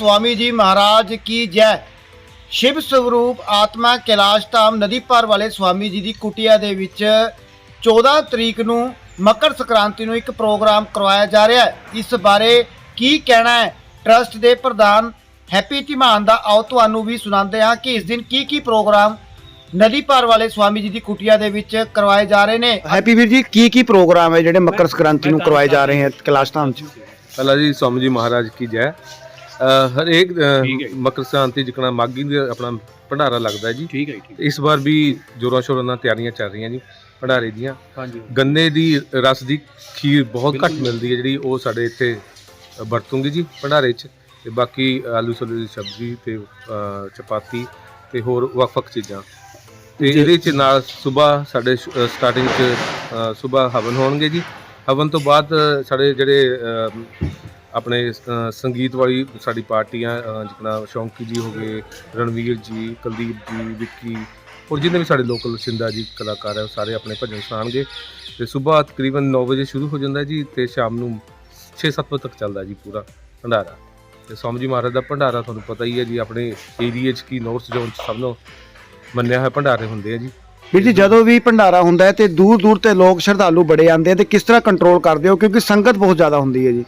स्वामी जी महाराज की जय ਸ਼ਿਵ ਸਰੂਪ ਆਤਮਾ ਕੈਲਾਸ਼ ਧਾਮ ਨਦੀ ਪਾਰ ਵਾਲੇ ਸਵਾਮੀ ਜੀ ਦੀ ਕੁਟੀਆ ਦੇ ਵਿੱਚ 14 ਤਰੀਕ ਨੂੰ ਮਕਰ ਸੰਕ੍ਰਾਂਤੀ ਨੂੰ ਇੱਕ ਪ੍ਰੋਗਰਾਮ ਕਰਵਾਇਆ ਜਾ ਰਿਹਾ ਹੈ ਇਸ ਬਾਰੇ ਕੀ ਕਹਿਣਾ ਹੈ ਟਰਸਟ ਦੇ ਪ੍ਰਧਾਨ ਹੈਪੀ ਧੀਮਾਨ ਦਾ ਆਓ ਤੁਹਾਨੂੰ ਵੀ ਸੁਣਾਉਂਦੇ ਹਾਂ ਕਿ ਇਸ ਦਿਨ ਕੀ ਕੀ ਪ੍ਰੋਗਰਾਮ ਨਦੀ ਪਾਰ ਵਾਲੇ ਸਵਾਮੀ ਜੀ ਦੀ ਕੁਟੀਆ ਦੇ ਵਿੱਚ ਕਰਵਾਏ ਜਾ ਰਹੇ ਨੇ ਹੈਪੀ ਵੀਰ ਜੀ ਕੀ ਕੀ ਪ੍ਰੋਗਰਾਮ ਹੈ ਜਿਹੜੇ ਮਕਰ ਸੰਕ੍ਰਾਂਤੀ ਨੂੰ ਕਰਵਾਏ ਜਾ ਰਹੇ ਹਨ ਕੈਲਾਸ਼ ਧਾਮ 'ਚ ਪਹਿਲਾਂ ਜੀ ਸਵਾਮੀ ਜੀ ਮਹਾਰਾਜ ਕੀ ਜੈ ਹਰੇਕ ਅ, ਮਕਰ ਸੰਕ੍ਰਾਂਤੀ ਜਿਕਣਾ ਮਾਗੀ ਦਾ ਆਪਣਾ ਭੰਡਾਰਾ ਲੱਗਦਾ ਹੈ ਜੀ। ਠੀਕ ਹੈ ਜੀ, ਠੀਕ ਇਸ ਵਾਰ ਵੀ ਜੋਰਾਂ ਸ਼ੋਰਾਂ ਨਾਲ ਤਿਆਰੀਆਂ ਚੱਲ ਰਹੀਆਂ ਜੀ ਭੰਡਾਰੇ ਦੀਆਂ। ਹਾਂਜੀ। ਗੰਨੇ ਦੀ ਰਸ ਦੀ ਖੀਰ ਬਹੁਤ ਘੱਟ ਮਿਲਦੀ ਹੈ ਜਿਹੜੀ ਉਹ ਸਾਡੇ ਇੱਥੇ ਵਰਤੂੰਗੀ ਜੀ ਭੰਡਾਰੇ 'ਚ। ਤੇ ਬਾਕੀ ਆਲੂ ਛੋਲੇ ਦੀ ਸਬਜ਼ੀ ਤੇ ਅ, ਚਪਾਤੀ ਤੇ ਹੋਰ ਵੱਖ-ਵੱਖ ਚੀਜ਼ਾਂ। ਤੇ ਇਹਦੇ 'ਚ ਨਾਲ ਸਵੇਰ ਸਾਡੇ ਸਟਾਰਟਿੰਗ 'ਚ ਸਵੇਰ ਹਵਨ ਹੋਣਗੇ ਜੀ। ਹਵਨ ਤੋਂ ਬਾਅਦ ਅ, ਸਾਡੇ ਜਿਹੜੇ ਅ, ਆਪਣੇ ਸੰਗੀਤ ਵਾਲੀ ਸਾਡੀ ਪਾਰਟੀਆਂ ਅ, ਜਿਕਣਾ ਸ਼ੌਂਕੀ ਜੀ ਹੋ ਗਏ ਰਣਵੀਰ ਜੀ ਕੁਲਦੀਪ ਜੀ ਵਿੱਕੀ ਔਰ ਜਿੰਨੇ ਵੀ ਸਾਡੇ ਲੋਕਲ ਸਿੰਦਾ ਜੀ ਕਲਾਕਾਰ ਹੈ ਉਹ ਸਾਰੇ ਆਪਣੇ ਭਜਨ ਸੁਣਾਉਣਗੇ। ਤੇ ਸਵੇਰ ਤਕਰੀਬਨ 9 ਵਜੇ ਸ਼ੁਰੂ ਹੋ ਜਾਂਦਾ ਜੀ ਤੇ ਸ਼ਾਮ ਨੂੰ 6-7 ਵਜੇ ਤੱਕ ਚੱਲਦਾ ਜੀ ਪੂਰਾ ਭੰਡਾਰਾ। ਤੇ ਸਵਾਮੀ ਜੀ ਮਹਾਰਾਜ ਦਾ ਭੰਡਾਰਾ ਤੁਹਾਨੂੰ ਪਤਾ ਹੀ ਹੈ ਜੀ ਆਪਣੇ ਏਰੀਏ 'ਚ ਕੀ ਨੌਰਥ ਜ਼ੋਨ 'ਚ ਸਭ ਨੂੰ ਮੰਨਿਆ ਹੋਇਆ ਭੰਡਾਰੇ ਹੁੰਦੇ ਆ ਜੀ। ਵੀਰ ਜੀ ਜਦੋਂ ਵੀ ਭੰਡਾਰਾ ਹੁੰਦਾ ਹੈ ਤੇ ਦੂਰ ਦੂਰ ਤੇ ਲੋਕ ਸ਼ਰਧਾਲੂ ਬੜੇ ਆਉਂਦੇ ਆ ਤੇ ਕਿਸ ਤਰ੍ਹਾਂ ਕੰਟਰੋਲ ਕਰਦੇ ਹੋ? ਕਿਉਂਕਿ ਸੰਗਤ ਬਹੁਤ ਜ਼ਿਆਦਾ ਹੁੰਦੀ ਹੈ ਜੀ।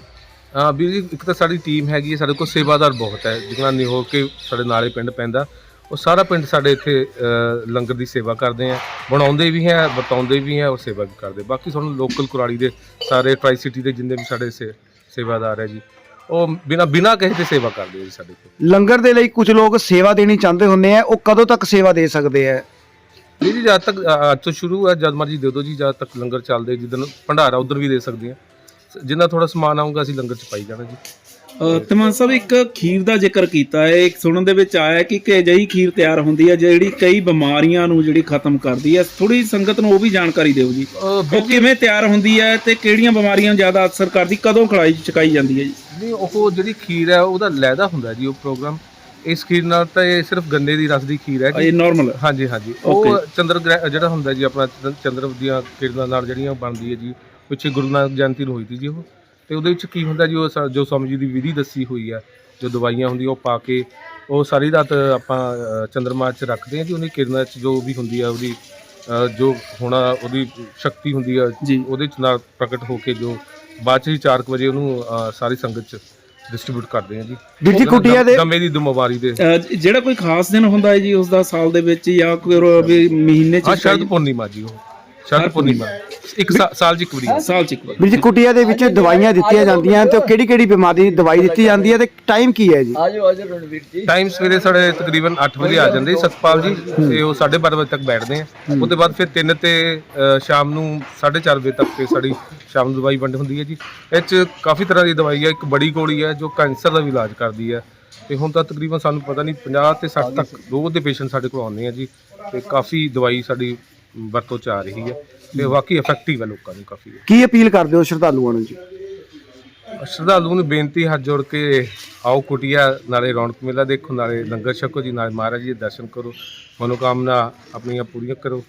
ਹਾਂ ਵੀਰ ਜੀ ਇੱਕ ਤਾਂ ਸਾਡੀ ਟੀਮ ਹੈਗੀ ਹੈ ਸਾਡੇ ਕੋਲ ਸੇਵਾਦਾਰ ਬਹੁਤ ਹੈ। ਜਿਕਣਾ ਨਹੀਂ ਹੋ ਕੇ ਸਾਡੇ ਨਾਲੇ ਪਿੰਡ ਪੈਂਦਾ। ਉਹ ਸਾਰਾ ਪਿੰਡ ਸਾਡੇ ਇੱਥੇ ਅ, ਲੰਗਰ ਦੀ ਸੇਵਾ ਕਰਦੇ ਆ। ਬਣਾਉਂਦੇ ਵੀ ਹੈ ਬਤਾਉਂਦੇ ਵੀ ਹੈ ਔਰ ਸੇਵਾ ਵੀ ਕਰਦੇ। ਬਾਕੀ ਸਾਨੂੰ ਲੋਕਲ ਕੁਰਾਲੀ ਦੇ ਸਾਰੇ ਟਰਾਈ ਸਿਟੀ ਦੇ ਜਿੰਨੇ ਵੀ ਸਾਡੇ ਸੇ- ਸੇਵਾਦਾਰ ਹੈ ਜੀ ਉਹ ਬਿਨਾ ਬਿਨਾ ਕਹੇ ਤੇ ਸੇਵਾ ਕਰਦੇ ਆ ਜੀ ਸਾਡੇ ਕੋਲ। ਲੰਗਰ ਦੇ ਲਈ ਕੁਝ ਲੋਕ ਸੇਵਾ ਦੇਣੀ ਚਾਹੁੰਦੇ ਹੁੰਦੇ ਆ ਉਹ ਕਦੋਂ ਤੱਕ ਸੇਵਾ ਦੇ ਸਕਦੇ ਆ? ਵੀਰ ਜੀ ਜਦ ਤੱਕ ਅ, ਅੱਜ ਤੋਂ ਸ਼ੁਰੂ ਹੈ ਜਦ ਮਰਜ਼ੀ ਦੇ ਦਿਓ ਜੀ ਜਦ ਤੱਕ ਲੰਗਰ ਚੱਲਦੇ ਜਿੱਦਨ ਭੰਡਾਰਾ ਉਧਰ ਵੀ ਦੇ ਸਕਦੇ ਆ। ਜਿੰਨਾ ਥੋੜਾ ਸਮਾਨ ਆਊਗਾ ਅਸੀਂ ਲੰਗਰ ਚ ਪਾਈ ਜਾਣਾ ਜੀ। ਤਮਾਨ ਸਾਹਿਬ ਇੱਕ ਖੀਰ ਦਾ ਜ਼ਿਕਰ ਕੀਤਾ ਹੈ ਇੱਕ ਸੁਣਨ ਦੇ ਵਿੱਚ ਆਇਆ ਕਿ ਕਿ ਅਜਿਹੀ ਖੀਰ ਤਿਆਰ ਹੁੰਦੀ ਹੈ ਜਿਹੜੀ ਕਈ ਬਿਮਾਰੀਆਂ ਨੂੰ ਜਿਹੜੀ ਖਤਮ ਕਰਦੀ ਹੈ। ਥੋੜੀ ਸੰਗਤ ਨੂੰ ਉਹ ਵੀ ਜਾਣਕਾਰੀ ਦਿਓ ਜੀ। ਉਹ ਕਿਵੇਂ ਤਿਆਰ ਹੁੰਦੀ ਹੈ ਤੇ ਕਿਹੜੀਆਂ ਬਿਮਾਰੀਆਂ ਨੂੰ ਜ਼ਿਆਦਾ ਅਸਰ ਕਰਦੀ ਕਦੋਂ ਖੜਾਈ ਚਕਾਈ ਜਾਂਦੀ ਹੈ ਜੀ? ਨਹੀਂ ਉਹ ਜਿਹੜੀ ਖੀਰ ਹੈ ਉਹਦਾ ਲੈਦਾ ਹੁੰਦਾ ਜੀ ਉਹ ਪ੍ਰੋਗਰਾਮ। ਇਸ ਖੀਰ ਨਾਲ ਤਾਂ ਇਹ ਸਿਰਫ ਗੰਨੇ ਦੀ ਰਸ ਦੀ ਖੀਰ ਹੈ ਜੀ। ਇਹ ਨਾਰਮਲ ਹਾਂਜੀ ਹਾਂਜੀ। ਉਹ ਚੰਦਰ ਜਿਹੜਾ ਹੁੰਦਾ ਜੀ ਆਪਣਾ ਚੰਦ- ਚੰਦਰ ਦੀਆਂ ਕਿਰਨਾਂ ਨਾਲ ਜਿਹੜੀਆਂ ਬਣਦੀ ਹੈ ਜੀ ਪਿੱਛੇ ਗੁਰੂ ਨਾਨਕ ਜਯੰਤੀ ਨੂੰ ਹੋਈ ਸੀ ਜੀ ਉਹ। ਤੇ ਉਹਦੇ ਵਿੱਚ ਕੀ ਹੁੰਦਾ ਜੀ ਉਹ ਸਾ- ਜੋ ਸਵਾਮੀ ਜੀ ਦੀ ਵਿਧੀ ਦੱਸੀ ਹੋਈ ਹੈ ਜੋ ਦਵਾਈਆਂ ਹੁੰਦੀਆਂ ਉਹ ਪਾ ਕੇ ਉਹ ਸਾਰੀ ਰਾਤ ਆਪਾਂ ਅ, ਚੰਦਰਮਾ 'ਚ ਰੱਖਦੇ ਹਾਂ ਜੀ ਉਹਦੀ ਕਿਰਨਾਂ 'ਚ ਜੋ ਵੀ ਹੁੰਦੀ ਹੈ ਉਹਦੀ ਅ, ਜੋ ਹੋਣਾ ਉਹਦੀ ਸ਼ਕਤੀ ਹੁੰਦੀ ਹੈ ਜੀ। ਉਹਦੇ 'ਚ ਨਾਲ ਪ੍ਰਗਟ ਹੋ ਕੇ ਜੋ ਬਾਅਦ 'ਚ ਹੀ 4 ਵਜੇ ਉਹਨੂੰ ਅ, ਸਾਰੀ ਸੰਗਤ 'ਚ ਡਿਸਟ੍ਰੀਬਿਊਟ ਕਰਦੇ ਹਾਂ ਜੀ। ਵੀਰ ਜੀ ਕੁਟੀਆ ਦੇ ਦਮੇ ਦੀ ਬਿਮਾਰੀ ਦੇ। ਜਿਹੜਾ ਕੋਈ ਖਾਸ ਦਿਨ ਹੁੰਦਾ ਹੈ ਜੀ ਉਸ ਦਾ ਸਾਲ ਦੇ ਵਿੱਚ ਜਾਂ ਕੋਈ ਹੋਰ ਵੀ ਮਹੀਨੇ ਹਾਂ ਚ ਸ਼ਰਦ ਪੂਰਨਿਮਾ ਜੀ ਉਹ। ਸ਼ਰਦ ਪੂਰਨਿਮਾ ਇੱਕ ਸਾ- ਸਾਲ 'ਚ ਇੱਕ ਵਾਰੀ। ਸਾਲ ਚ ਇੱਕ ਵਾਰ। ਵੀਰ ਜੀ ਕੁਟੀਆ ਦੇ ਵਿੱਚ ਦਵਾਈਆਂ ਦਿੱਤੀਆਂ ਜਾਂਦੀਆਂ ਤੇ ਕਿਹੜੀ ਕਿਹੜੀ ਬਿਮਾਰੀ ਦੀ ਦਵਾਈ ਦਿੱਤੀ ਜਾਂਦੀ ਹੈ ਤੇ ਟਾਈਮ ਕੀ ਹੈ ਜੀ? ਟਾਈਮ ਸਵੇਰੇ ਸਾਡੇ ਤਕਰੀਬਨ 8 ਵਜੇ ਆ ਜਾਂਦੇ ਸਤਪਾਲ ਜੀ ਤੇ ਉਹ 12:30 ਵਜੇ ਤੱਕ ਬੈਠਦੇ ਆ। ਉਹਦੇ ਬਾਅਦ ਫਿਰ 3 ਤੇ ਅ, ਸ਼ਾਮ ਨੂੰ 4:30 ਵਜੇ ਤੱਕ ਤੇ ਸਾਡੀ ਸ਼ਾਮ ਨੂੰ ਦਵਾਈ ਵੰਡ ਹੁੰਦੀ ਹੈ ਜੀ। ਇਹ 'ਚ ਕਾਫੀ ਤਰ੍ਹਾਂ ਦੀ ਦਵਾਈ ਹੈ। ਇੱਕ ਬੜੀ ਗੋਲੀ ਹੈ ਜੋ ਕੈਂਸਰ ਦਾ ਵੀ ਇਲਾਜ ਕਰਦੀ ਹੈ। ਤੇ ਹੁਣ ਤਾਂ ਤਕਰੀਬਨ ਸਾਨੂੰ ਪਤਾ ਨਹੀਂ 50 ਤੇ 60 ਤੱਕ ਰੋਜ਼ ਦੇ ਪੇਸ਼ੈਂਟ ਸਾਡੇ ਕੋਲ ਆਉਂਦੇ ਆ ਜੀ। ਤੇ ਕਾਫੀ ਦਵਾਈ ਸਾਡੀ ਵਰਤੋਂ ਚ ਆ ਰਹੀ ਹੈ ਤੇ ਵਾਕਈ ਇਫੈਕਟਿਵ ਹੈ ਲੋਕਾਂ ਨੂੰ ਕਾਫੀ। ਕੀ ਅਪੀਲ ਕਰਦੇ ਹੋ ਸ਼ਰਧਾਲੂਆਂ ਨੂੰ ਜੀ? ਸ਼ਰਧਾਲੂ ਨੂੰ ਬੇਨਤੀ ਹੱਥ ਜੋੜ ਕੇ ਆਓ ਕੁਟੀਆ ਨਾਲੇ ਰੌਣਕ ਮੇਲਾ ਦੇਖੋ ਨਾਲੇ ਲੰਗਰ ਛਕੋ ਜੀ ਨਾਲੇ ਮਹਾਰਾਜ ਜੀ ਦੇ ਦਰਸ਼ਨ ਕਰੋ ਮਨੋਕਾਮਨਾ ਆਪਣੀਆਂ ਪੂਰੀਆਂ ਕਰੋ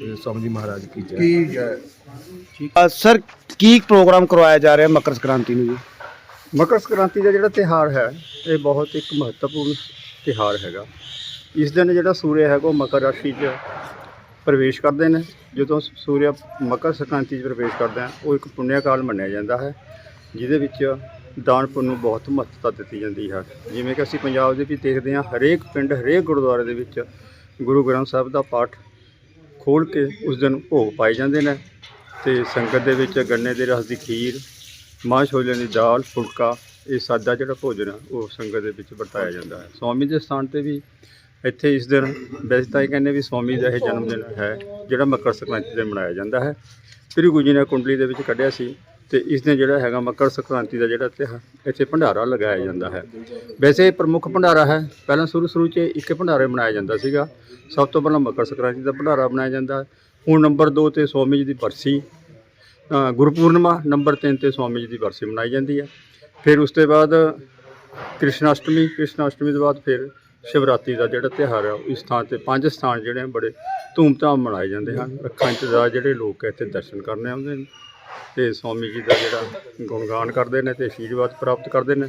ਤੇ ਸਵਾਮੀ ਜੀ ਮਹਾਰਾਜ ਕੀ ਜੈ। ਅ, ਸਰ ਕੀ ਪ੍ਰੋਗਰਾਮ ਕਰਵਾਇਆ ਜਾ ਰਿਹਾ ਮਕਰ ਸੰਕ੍ਰਾਂਤੀ ਨੂੰ ਜੀ? ਮਕਰ ਸੰਕ੍ਰਾਂਤੀ ਦਾ ਜਿਹੜਾ ਤਿਹਾਰ ਹੈ ਇਹ ਬਹੁਤ ਇੱਕ ਮਹੱਤਵਪੂਰਨ ਤਿਹਾਰ ਹੈਗਾ। ਇਸ ਦਿਨ ਜਿਹੜਾ ਸੂਰਜ ਹੈਗਾ ਉਹ ਮਕਰ ਰਾਸ਼ੀ 'ਚ ਪ੍ਰਵੇਸ਼ ਕਰਦੇ ਨੇ। ਜਦੋਂ ਸੂਰਿਆ ਮਕਰ ਸੰਕ੍ਰਾਂਤੀ 'ਚ ਪ੍ਰਵੇਸ਼ ਕਰਦਾ ਹੈ, ਉਹ ਇੱਕ ਪੁੰਨਿਆ ਕਾਲ ਮੰਨਿਆ ਜਾਂਦਾ ਹੈ, ਜਿਹਦੇ ਵਿੱਚ ਦਾਨ ਪੁੰਨ ਨੂੰ ਬਹੁਤ ਮਹੱਤਤਾ ਦਿੱਤੀ ਜਾਂਦੀ ਹੈ। ਜਿਵੇਂ ਕਿ ਅਸੀਂ ਪੰਜਾਬ ਦੇ ਵਿੱਚ ਦੇਖਦੇ ਹਾਂ, ਹਰੇਕ ਪਿੰਡ, ਹਰੇਕ ਗੁਰਦੁਆਰੇ ਦੇ ਵਿੱਚ ਗੁਰੂ ਗ੍ਰੰਥ ਸਾਹਿਬ ਦਾ ਪਾਠ ਖੋਲ ਕੇ ਉਸ ਦਿਨ ਭੋਗ ਪਾਏ ਜਾਂਦੇ ਨੇ ਤੇ ਸੰਗਤ ਦੇ ਵਿੱਚ ਗੰਨੇ ਦੇ ਰਸ ਦੀ ਖੀਰ ਮਾਂ ਛੋਲਿਆਂ ਦੀ ਦਾਲ, ਫੁਲਕਾ, ਇਹ ਸਾਦਾ ਜਿਹੜਾ ਭੋਜਨ ਆ ਉਹ ਸੰਗਤ ਦੇ ਵਿੱਚ ਵਰਤਾਇਆ ਜਾਂਦਾ ਹੈ। ਸਵਾਮੀ ਦੇ ਸਥਾਨ ਤੇ ਵੀ ਇੱਥੇ ਇਸ ਦਿਨ ਵੈਸੇ ਤਾਂ ਇਹ ਕਹਿੰਦੇ ਵੀ ਸਵਾਮੀ ਦਾ ਇਹ ਜਨਮ ਦਿਨ ਹੈ ਜਿਹੜਾ ਮਕਰ ਸੰਕ੍ਰਾਂਤੀ ਤੇ ਮਨਾਇਆ ਜਾਂਦਾ ਹੈ। ਸ੍ਰੀ ਗੁਰੂ ਜੀ ਨੇ ਕੁੰਡਲੀ ਦੇ ਵਿੱਚ ਕੱਢਿਆ ਸੀ ਤੇ ਇਸ ਦਿਨ ਜਿਹੜਾ ਹੈਗਾ ਮਕਰ ਸੰਕ੍ਰਾਂਤੀ ਦਾ ਜਿਹੜਾ ਤਿਉਹਾਰ ਇੱਥੇ ਭੰਡਾਰਾ ਲਗਾਇਆ ਜਾਂਦਾ ਹੈ। ਵੈਸੇ ਇਹ ਪ੍ਰਮੁੱਖ ਭੰਡਾਰਾ ਹੈ। ਪਹਿਲਾਂ ਸ਼ੁਰੂ ਸ਼ੁਰੂ 'ਚ ਇੱਕ ਭੰਡਾਰੇ ਮਨਾਇਆ ਜਾਂਦਾ ਸੀਗਾ। ਸਭ ਤੋਂ ਪਹਿਲਾਂ ਮਕਰ ਸੰਕ੍ਰਾਂਤੀ ਦਾ ਭੰਡਾਰਾ ਮਨਾਇਆ ਜਾਂਦਾ। ਹੁਣ ਨੰਬਰ 2 ਤੇ ਸਵਾਮੀ ਜੀ ਦੀ ਬਰਸੀ ਅ, ਗੁਰਪੂਰਨਿਮਾ ਨੰਬਰ 3 ਤੇ ਸਵਾਮੀ ਜੀ ਦੀ ਬਰਸੀ ਮਨਾਈ ਜਾਂਦੀ ਹੈ। ਫਿਰ ਉਸ ਤੋਂ ਬਾਅਦ ਕ੍ਰਿਸ਼ਨ ਅਸ਼ਟਮੀ ਕ੍ਰਿਸ਼ਨ ਅਸ਼ਟਮੀ ਤੋਂ ਬਾਅਦ ਫਿਰ ਸ਼ਿਵਰਾਤਰੀ ਦਾ ਜਿਹੜਾ ਤਿਉਹਾਰ ਹੈ ਇਸ ਥਾਂ ਤੇ ਪੰਜ ਸਥਾਨ ਜਿਹੜੇ ਆ ਬੜੇ ਧੂਮਧਾਮ ਮਨਾਏ ਜਾਂਦੇ ਹਨ। ਅੱਖਾਂ 'ਚ ਦਾ ਜਿਹੜੇ ਲੋਕ ਹੈ ਇੱਥੇ ਦਰਸ਼ਨ ਕਰਨ ਆਉਂਦੇ ਨੇ ਤੇ ਸਵਾਮੀ ਜੀ ਦਾ ਜਿਹੜਾ ਗੁਣਗਾਨ ਕਰਦੇ ਨੇ ਤੇ ਆਸ਼ੀਰਵਾਦ ਪ੍ਰਾਪਤ ਕਰਦੇ ਨੇ।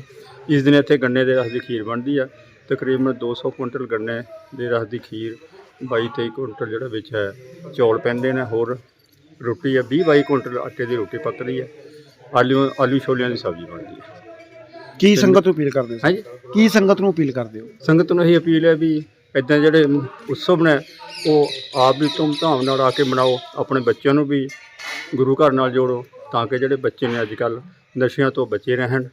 ਇਸ ਦਿਨ ਇੱਥੇ ਗੰਨੇ ਦੇ ਰਸ ਦੀ ਖੀਰ ਬਣਦੀ ਆ। ਤਕਰੀਬਨ 200 ਕੁਇੰਟਲ ਗੰਨੇ ਦੇ ਰਸ ਦੀ ਖੀਰ 22 23 ਕੁਇੰਟਲ ਜਿਹੜਾ ਵਿੱਚ ਹੈ, ਚੌਲ ਪੈਂਦੇ ਨੇ। ਹੋਰ ਰੋਟੀ ਆ 20 22 ਕੁਇੰਟਲ ਆਟੇ ਦੀ ਰੋਟੀ ਪੱਕਦੀ ਹੈ ਆਲੂ ਆਲੂ ਛੋਲਿਆਂ ਦੀ ਸਬਜ਼ੀ ਬਣਦੀ ਹੈ ਕੀ ਸੰਗਤ ਨੂੰ ਅਪੀਲ ਕਰਦੇ ਹੋ? ਹਾਂਜੀ। ਕੀ ਸੰਗਤ ਨੂੰ ਅਪੀਲ ਕਰਦੇ ਹੋ? ਸੰਗਤ ਨੂੰ ਇਹ ਅਪੀਲ ਹੈ ਵੀ ਇਦਾਂ ਜਿਹੜੇ ਉਤਸਵ ਨੇ ਉਹ ਆਪ ਵੀ ਧੂਮ ਧਾਮ ਨਾਲ ਆ ਕੇ ਮਨਾਓ ਆਪਣੇ ਬੱਚਿਆਂ ਨੂੰ ਵੀ ਗੁਰੂ ਘਰ ਨਾਲ ਜੋੜੋ ਤਾਂ ਕਿ ਜਿਹੜੇ ਬੱਚੇ ਨੇ ਅੱਜ ਕੱਲ ਨਸ਼ਿਆਂ ਤੋਂ ਬਚੇ ਰਹਿਣ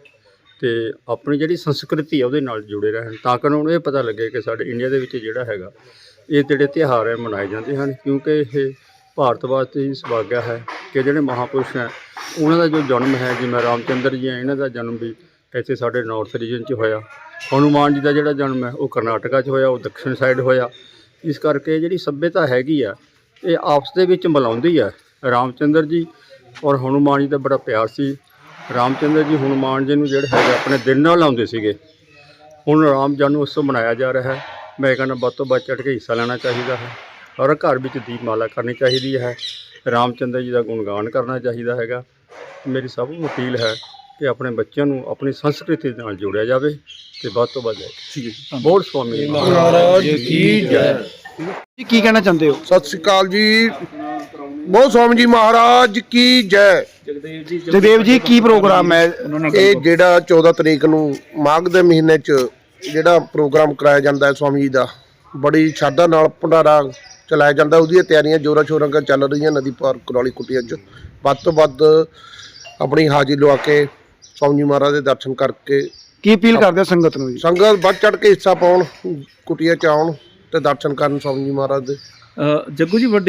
ਤੇ ਆਪਣੀ ਜਿਹੜੀ ਸੰਸਕ੍ਰਿਤੀ ਹੈ ਉਹਦੇ ਨਾਲ ਜੁੜੇ ਰਹਿਣ। ਤਾਂ ਕਿ ਉਹਨਾਂ ਨੂੰ ਇਹ ਪਤਾ ਲੱਗੇ ਕਿ ਸਾਡੇ ਇੰਡੀਆ ਦੇ ਵਿੱਚ ਜਿਹੜਾ ਹੈਗਾ ਇਹ ਜਿਹੜੇ ਤਿਉਹਾਰ ਹੈ ਮਨਾਏ ਜਾਂਦੇ ਹਨ। ਕਿਉਂਕਿ ਇਹ ਭਾਰਤ ਵਾਸਤੇ ਹੀ ਸੁਭਾਗਿਆ ਹੈ ਕਿ ਜਿਹੜੇ ਮਹਾਪੁਰਸ਼ ਹੈ ਉਹਨਾਂ ਦਾ ਜੋ ਜਨਮ ਹੈ ਜਿਵੇਂ ਰਾਮਚੰਦਰ ਜੀ ਹੈ ਇਹਨਾਂ ਦਾ ਜਨਮ ਵੀ ਇੱਥੇ ਸਾਡੇ ਨਾਰਥ ਰੀਜਨ 'ਚ ਹੋਇਆ। ਹਨੂਮਾਨ ਜੀ ਦਾ ਜਿਹੜਾ ਜਨਮ ਹੈ, ਉਹ ਕਰਨਾਟਕਾ 'ਚ ਹੋਇਆ, ਉਹ ਦੱਖਣ ਸਾਈਡ ਹੋਇਆ। ਇਸ ਕਰਕੇ ਜਿਹੜੀ ਸੱਭਿਅਤਾ ਹੈਗੀ ਆ, ਇਹ ਆਪਸ ਦੇ ਵਿੱਚ ਮਿਲਾਉਂਦੀ ਆ। ਰਾਮਚੰਦਰ ਜੀ ਔਰ ਹਨੂਮਾਨ ਜੀ ਦਾ ਬੜਾ ਪਿਆਰ ਸੀ। ਰਾਮਚੰਦਰ ਜੀ ਹਨੂਮਾਨ ਜੀ ਨੂੰ ਜਿਹੜਾ ਹੈਗਾ ਆਪਣੇ ਦਿਲ ਨਾਲ ਲਾਉਂਦੇ ਸੀਗੇ। ਹੁਣ ਰਾਮ ਜਨਮ ਉਤਸਵ ਮਨਾਇਆ ਜਾ ਰਿਹਾ ਹੈ। ਮੈਂ ਕਹਿੰਦਾ ਵੱਧ ਤੋਂ ਵੱਧ ਚੜ ਕੇ ਹਿੱਸਾ ਲੈਣਾ ਚਾਹੀਦਾ ਹੈ। ਔਰ ਘਰ ਵਿੱਚ ਦੀਪਮਾਲਾ ਕਰਨੀ ਚਾਹੀਦੀ ਹੈ। ਰਾਮਚੰਦਰ ਜੀ ਦਾ ਗੁਣਗਾਨ ਕਰਨਾ ਚਾਹੀਦਾ ਹੈਗਾ। ਮੇਰੀ ਸਭ ਨੂੰ ਅਪੀਲ ਹੈ ਕਿ ਆਪਣੇ ਬੱਚਿਆਂ ਨੂੰ ਆਪਣੀ ਸੰਸਕ੍ਰਿਤੀ ਨਾਲ ਜੋੜਿਆ ਜਾਵੇ ਤੇ ਵੱਧ ਤੋਂ ਵੱਧ ਠੀਕ ਹੈ ਬੋਲ ਸੁਆਮੀ ਮਹਾਰਾਜ ਕੀ ਜੈ। ਜੀ ਕੀ ਕਹਿਣਾ ਚਾਹੁੰਦੇ ਹੋ? ਸਤਿ ਸ੍ਰੀ ਅਕਾਲ ਜੀ। ਬਹੁਤ ਸਵਾਮੀ ਜੀ ਮਹਾਰਾਜ ਕੀ ਜੈ। ਜਗਦੇਵ ਜੀ ਜਗਦੇਵ ਜੀ ਕੀ ਪ੍ਰੋਗਰਾਮ ਹੈ? ਇਹ ਜਿਹੜਾ 14 ਤਰੀਕ ਨੂੰ ਮਾਘ ਦੇ ਮਹੀਨੇ 'ਚ ਜਿਹੜਾ ਪ੍ਰੋਗਰਾਮ ਕਰਾਇਆ ਜਾਂਦਾ ਹੈ ਸਵਾਮੀ ਜੀ ਦਾ ਬੜੀ ਸ਼ਰਧਾ ਨਾਲ ਭੰਡਾਰਾ ਚਲਾਇਆ ਜਾਂਦਾ ਉਹਦੀਆਂ ਤਿਆਰੀਆਂ ਜੋਰਾਂ ਸ਼ੋਰਾਂ ਨਾਲ ਚੱਲ ਰਹੀਆਂ ਨਦੀ ਪਾਰ ਕੁਰਾਲੀ ਕੁਟੀਆਂ 'ਚ। ਵੱਧ ਤੋਂ ਵੱਧ ਆਪਣੀ ਹਾਜ਼ਰੀ ਲਵਾ ਕੇ ਸਵਾਮੀ ਜੀ ਮਹਾਰਾਜ ਦੇ ਦਰਸ਼ਨ ਕਰਕੇ ਕੀ ਅਪੀਲ ਕਰਦੇ ਹੋ ਸੰਗਤ ਨੂੰ ਜੀ? ਸੰਗਤ ਵੱਧ ਚੜ ਕੇ ਹਿੱਸਾ ਪਾਉਣ ਕੁਟੀਆਂ 'ਚ ਆਉਣ ਤੇ ਦਰਸ਼ਨ ਕਰਨ ਸਵਾਮੀ ਜੀ ਮਹਾਰਾਜ ਦੇ। ਅ, ਜੱਗੂ ਜੀ ਵੱਡੀ